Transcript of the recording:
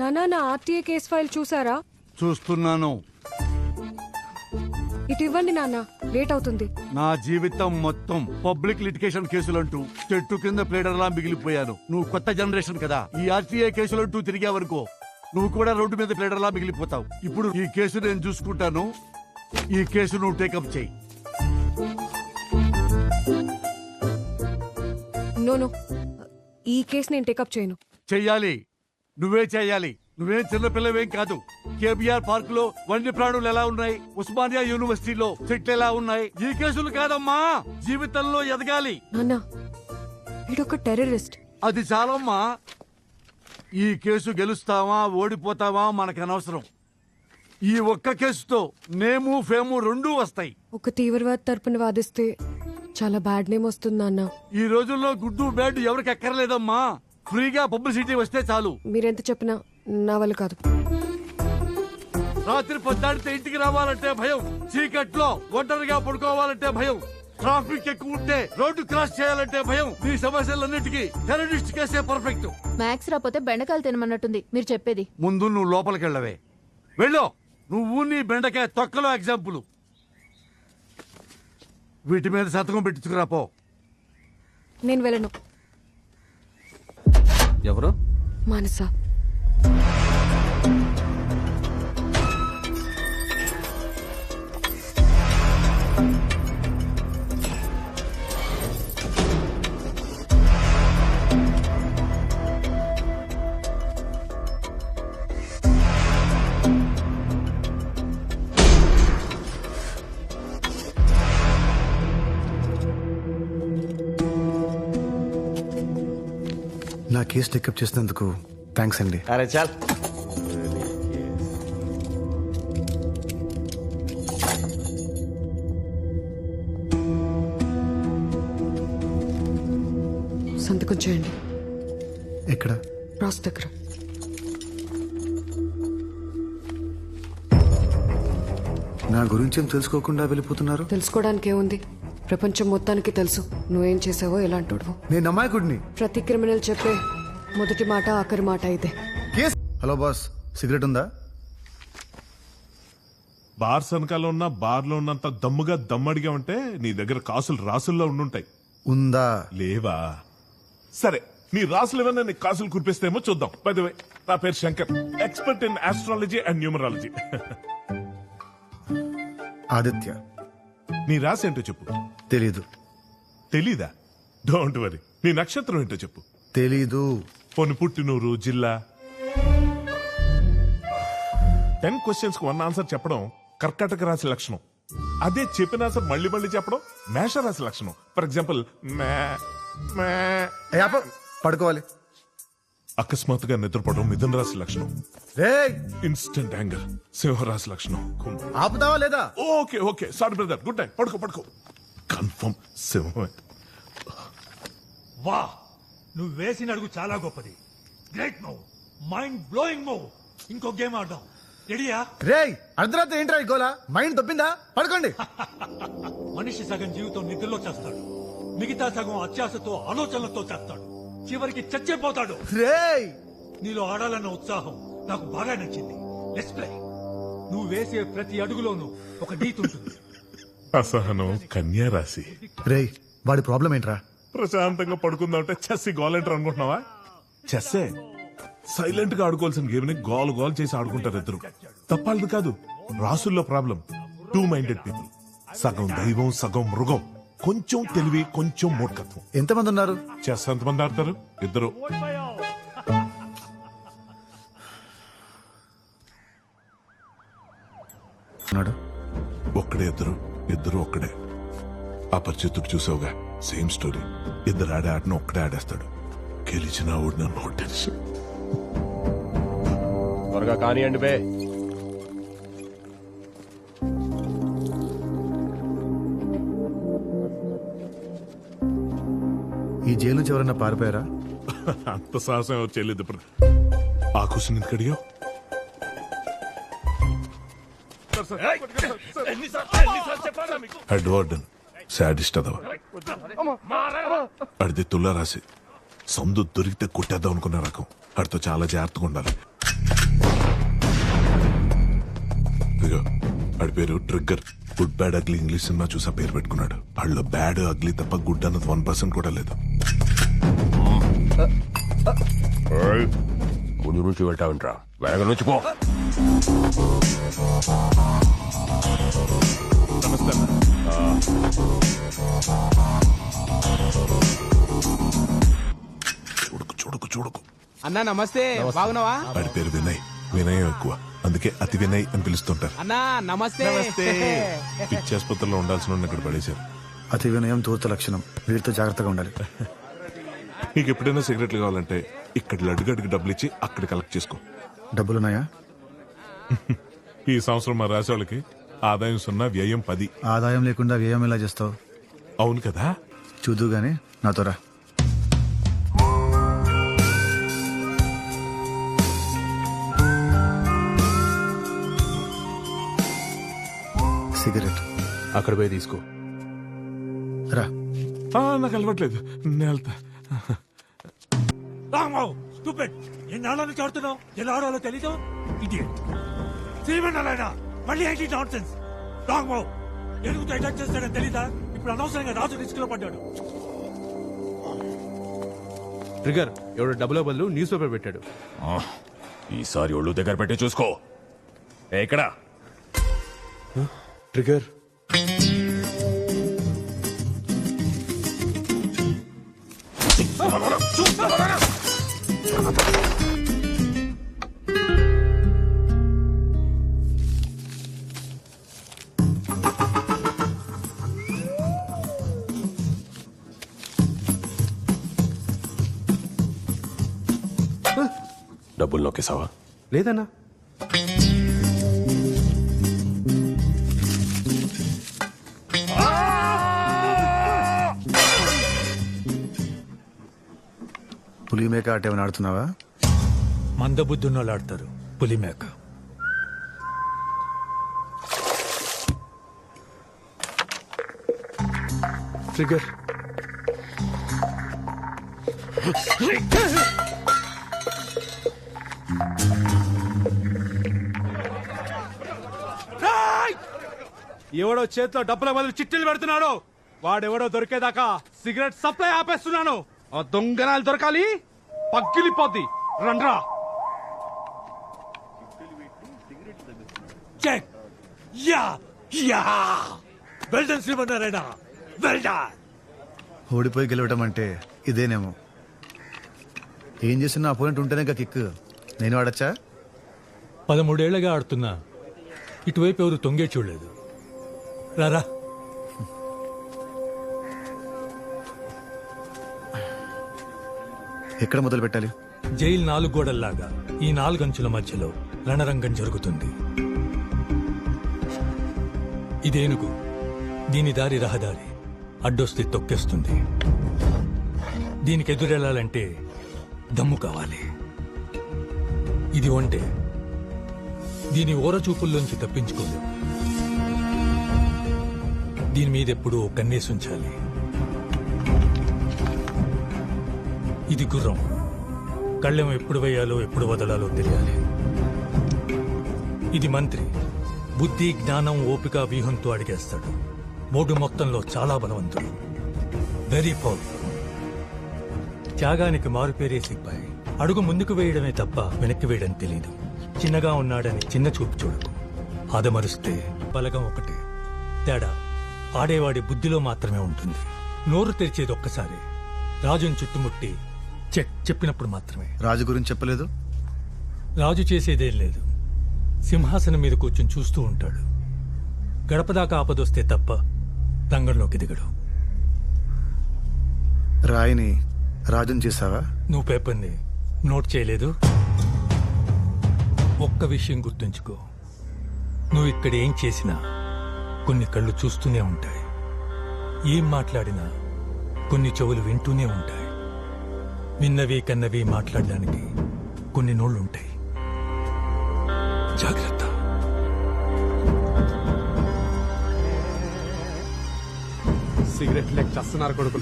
నానా నా RTA case file చూసారా? చూస్తున్నాను. ఇటు ఇవ్వండి నాన్న లేట్ అవుతుంది. నా జీవితం మొత్తం పబ్లిక్ లిటికేషన్ కేసులంటూ చెట్టు కింద ప్లేడర్లా మిగిలిపోయాను. నువ్వు కొత్త జనరేషన్ కదా. ఈ ఆర్టీఐ కేసులంటూ తిరిగావనుకో నువ్వు కూడా రోడ్డు మీద ప్లేడర్లా మిగిలిపోతావు. ఇప్పుడు ఈ కేసు నేను చూసుకుంటాను. ఈ కేసు నువ్వు టేకప్ చేయి. నో నో ఈ కేసు నేను టేకప్ చేయను. చెయ్యాలి. నువ్వే చెయ్యాలి నువ్వేం చిన్నపిల్లవేం కాదు. కేబిఆర్ పార్క్లో వన్య ప్రాణులు ఎలా ఉన్నాయి? ఉస్మానియా యూనివర్సిటీలో చెట్లు ఎలా ఉన్నాయి? ఈ కేసులు కాదమ్మా. జీవితంలో ఎదగాలి. నాన్న వీడొక టెర్రరిస్ట్. అది చాలమ్మా. ఈ కేసు గెలుస్తావా ఓడిపోతావా మనకు అనవసరం. ఈ ఒక్క కేసుతో నేము ఫేము రెండూ వస్తాయి. ఒక తీవ్రవాద తరపున వాదిస్తే చాలా బ్యాడ్ నేమ్ వస్తుంది నాన్న. ఈ రోజుల్లో గుడ్డు బ్యాడ్ ఎవరికి ఎక్కర్లేదమ్మా ఫ్రీగా పబ్లిసిటీ వస్తే చాలు. మీరెంత చెప్పినా నా వల్ల కాదు. రాత్రి పొద్దాడితే ఇంటికి రావాలంటే భయం. చీకట్లో ఒంటరిగా పడుకోవాలంటే భయం. ట్రాఫిక్ ఎక్కువ ఉంటే రోడ్డు క్రాస్ చేయాలంటే భయం. ఈ సమస్యలన్నిటికీ టెరరిస్ట్ కేసే పర్ఫెక్ట్. మ్యాథ్స్ రాకపోతే బెండకాయలు తినమన్నట్టుంది. మీరు చెప్పేది. ముందు నువ్వు లోపలికి వెళ్ళవే. వెళ్ళు. నువ్వు నీ బెండకాయ తొక్కలో ఎగ్జాంపుల్. వీటి మీద సంతకం పెట్టించుకురా పో. నేను వెళ్ళను. ఎవరు? మానస. నా కేసు టేకప్ చేసినందుకు థ్యాంక్స్ అండి. అరే చాల్. సంతకం చేయండి. ఎక్కడ? రాస్ దగ్గర. నా గురించి ఏం తెలుసుకోకుండా వెళ్ళిపోతున్నారు? తెలుసుకోవడానికి ఏముంది? ప్రపంచం మొత్తానికి తెలుసు. నువ్వేం చేసావో ఎలాంటోడువో నేను అమాయకుడిని? ప్రతి క్రిమినల్ చెప్పే మొదటి మాట ఆఖరి మాట కేస్ హలో బాస్ సిగరెట్ ఉందా? బార్ వెనకాల ఉన్న బార్లో ఉన్నంత దమ్ముగా దమ్మడిగా ఉంటే నీ దగ్గర కాసులు రాసుల్లో ఉండుంటాయి. ఉందా? లేవా? సరే నీ రాసులు ఏమన్నా నీ కాసులు కురిపిస్తేమో చూద్దాం. బై వే నా పేరు Shankar expert in astrology and numerology Aditya. నీ రాసి ఏంటో చెప్పు. తెలీదు. తెలీదా? డోంట్ వరీ నీ నక్షత్రం ఏంటో చెప్పు. తెలీదు. పోని పుట్టినూరు జిల్లా. టెన్ క్వశ్చన్స్కు వన్ ఆన్సర్ చెప్పడం కర్కాటక రాశి లక్షణం. అదే చెప్పిన ఆన్సర్ మళ్ళీ మళ్ళీ చెప్పడం మేష రాశి లక్షణం. ఫర్ ఎగ్జాంపుల్ మే మే. ఏ, ఆపు. పడుకోవాలి. అకస్మాత్తుగా నిద్రపోవడం మిథున రాశి లక్షణం. రేయ్! ఇన్స్టెంట్ యాంగర్ సింహరాశి లక్షణం. ఆపుతావా లేదా? Okay okay. Sorry brother good night పడుకో పడుకో. కన్ఫర్మ్ సింహమే. వా! నువ్వు వేసిన అడుగు చాలా గొప్పది. Great move mind blowing move ఇంకో గేమ్ ఆడదాం. రెడీయా రేయ్! అర్ధరాత్రి ఏంట్రా ఈ గోలా? మైండ్ దొబ్బిందా? పడుకోండి. మనిషి సగం జీవితం నిద్రలో చేస్తాడు. మిగతా సగం అత్యాశతో ఆలోచనలతో చేస్తాడు. చివరికి చచ్చిపోతాడు. రేయ్! నీలో ఆడాలన్న ఉత్సాహం నాకు బాగా నచ్చింది. లెట్స్ ప్లే నువ్వు వేసే ప్రతి అడుగులోనూ ఒక నీతి ఉంటుంది. అసహనం కన్యా రాశి. రేయ్ వాడి ప్రాబ్లం ఏంట్రా? ప్రశాంతంగా పడుకుందామంటే చెస్ గోల్ అనుకుంటున్నావా? చెస్సే. సైలెంట్గా ఆడుకోవాల్సిన గేమ్ని గోల్ గోల్ చేసి ఆడుకుంటారు ఇద్దరు. తప్పాలది కాదు రాసుల్లో ప్రాబ్లం. టూ మైండెడ్ పీపుల్ సగం దైవం సగం మృగం. కొంచెం తెలివి కొంచెం మూర్ఖత్వం. ఎంతమంది ఉన్నారు? చెస్ ఎంతమంది ఆడతారు? ఇద్దరు. ఉన్నాడు? ఒక్కడే ఇద్దరు. ఇద్దరు ఒక్కడే. అపరిచితుడు చూసావుగా? సేమ్ స్టోరీ ఇద్దరు ఆడే ఆటను ఒక్కడే ఆడేస్తాడు. గెలిచిన ఓడిన నో టెన్షన్. త్వరగా కానివ్వండి బే. ఈ జైలు నుంచి ఎవరైనా పారిపోయారా? అంత సాహసం ఎవరు చేయలేదు ఆ క్వశ్చన్ ఎందుకు అడిగావు? హెడ్ వార్డెన్ శాడిస్ట్ అదవ. అడిది తుల్లా రాసి సందు దొరికితే కొట్టేద్దాం అనుకున్న రకం. అడితో చాలా జాగ్రత్తగా ఉండాలి. ఇదిగో ఆడి పేరు trigger. Good bad ugly English cinema చూసా పేరు పెట్టుకున్నాడు. వాళ్ళు బ్యాడ్ అగ్లీ తప్ప గుడ్ అన్నది వన్ పర్సెంట్ కూడా లేదు. ముందు నుంచి వెళ్తా ఉంటా వెనక నుంచి పో. నమస్తే చూడకు చూడకు. చూడకు అన్నా నమస్తే. బాగున్నావా? వాడి పేరు వినయ్. వినయం ఎక్కువ. అందుకే అతి వినయ్ అని పిలుస్తుంటారు. అన్నా నమస్తే. పిచ్చి ఆసుపత్రిలో ఉండాల్సిన ఇక్కడ పడేశారు. అతి వినయం తూర్త లక్షణం. వీరితో జాగ్రత్తగా ఉండాలి. నీకు ఎప్పుడైనా సిగరెట్లు కావాలంటే ఇక్కడ లడ్డుగడ్డికి డబ్బులు ఇచ్చి అక్కడ కలెక్ట్ చేసుకో. డబ్బులున్నాయా? ఈ సంవత్సరం మా రాసే వాళ్ళకి ఆదాయం సున్నా వ్యయం పది. ఆదాయం లేకుండా వ్యయం ఎలా చేస్తావు? అవును కదా? చూదు గాని నాతో రా. సిగరెట్. అక్కడ పోయి తీసుకో. రా. నాకు అలవట్లేదు. నేను వెళ్తా. స్టూపిడ్. ఎన్నాళ్ళ నుంచి ఆడుతున్నావు? ఎలా ఆడాలో తెలీదు? ఇడియట్. శ్రీమన్నారాయణ మళ్ళీ ఏంటి నాన్ సెన్స్ రాంబాబు ఎందుకు అటాక్ చేస్తాడని తెలీదా? ఇప్పుడు అనవసరంగా రాజు రిస్క్లో పడ్డాడు. ట్రిగర్ ఎవడు డబ్బుల బదులు న్యూస్ పేపర్ పెట్టాడు. ఈసారి ఒళ్ళు దగ్గర పెట్టి చూసుకో. ఏ, ఇక్కడ. ట్రిగర్. డబ్బులు నొక్కేసావా లేదన్నా. పులి మేక ఆట ఏమైనా ఆడుతున్నావా? మందబుద్ధున్నోళ్ళు ఆడతారు పులిమేక ట్రిగర్ ఎవడో చేతిలో డబ్బుల బదులు చిట్టీలు పెడుతున్నాడు వాడెవడో దొరికేదాకా సిగరెట్ సప్లై ఆపేస్తున్నాను. ఆ దొంగనాలు దొరకాలి? పగ్గిలిపోద్ది రండ్రా. Check yeah yeah. Well done Srimannarayana well done ఓడిపోయి గెలవటం అంటే ఇదేనేమో. ఏం చేసినా అపోనెంట్ ఉంటేనే ఇంకా కిక్ నేను ఆడచ్చా? పదమూడేళ్ళగా ఆడుతున్నా. ఇటువైపు ఎవరు తొంగే చూడలేదు. రారా. ఎక్కడ మొదలు పెట్టాలి జైలు నాలుగు గోడల్లాగా ఈ నాలుగంచుల మధ్యలో రణరంగం జరుగుతుంది. ఇదేనుగు దీని దారి రహదారి. అడ్డొస్తే తొక్కేస్తుంది. దీనికి ఎదురెళ్ళాలంటే దమ్ము కావాలి. ఇది ఒంటే. దీని ఓరచూపుల్లోంచి తప్పించుకోలేవు దీని మీద ఎప్పుడూ కన్నేసి ఇది గుర్రం. కళ్ళెం ఎప్పుడు వేయాలో ఎప్పుడు వదలాలో తెలియాలి. ఇది మంత్రి. బుద్ధి జ్ఞానం ఓపిక వ్యూహంతో అడిగేస్తాడు. మూడు మొత్తంలో చాలా బలవంతుడు. వెరీ పవర్ఫుల్ త్యాగానికి మారుపేరే సిబ్బాయి అడుగు ముందుకు వేయడమే తప్ప వెనక్కి వేయడం తెలియదు చిన్నగా ఉన్నాడని చిన్న చూపు చూడకు. ఆదమరుస్తే బలగం ఒకటే. తేడా. ఆడేవాడి బుద్ధిలో మాత్రమే ఉంటుంది. నోరు తెరిచేది ఒక్కసారి. రాజుని చుట్టుముట్టి చెక్ చెప్పినప్పుడు మాత్రమే. రాజు గురించి చెప్పలేదు? రాజు చేసేదేం లేదు. సింహాసనం మీద కూర్చుని చూస్తూ ఉంటాడు. గడపదాకా ఆపదొస్తే తప్ప రంగంలోకి దిగడు. రాయిని రాజుని చేసావా నువ్వు పేపర్ని నోట్ చేయలేదు? ఒక్క విషయం గుర్తుంచుకో. నువ్వు ఇక్కడ ఏం చేసినా కొన్ని కళ్ళు చూస్తూనే ఉంటాయి. ఏం మాట్లాడినా కొన్ని చెవులు వింటూనే ఉంటాయి. విన్నవి కన్నవి మాట్లాడడానికి కొన్ని నోళ్ళుంటాయి. జాగ్రత్త. సిగరెట్ లెక్క చస్తున్నారు కొడుకులు.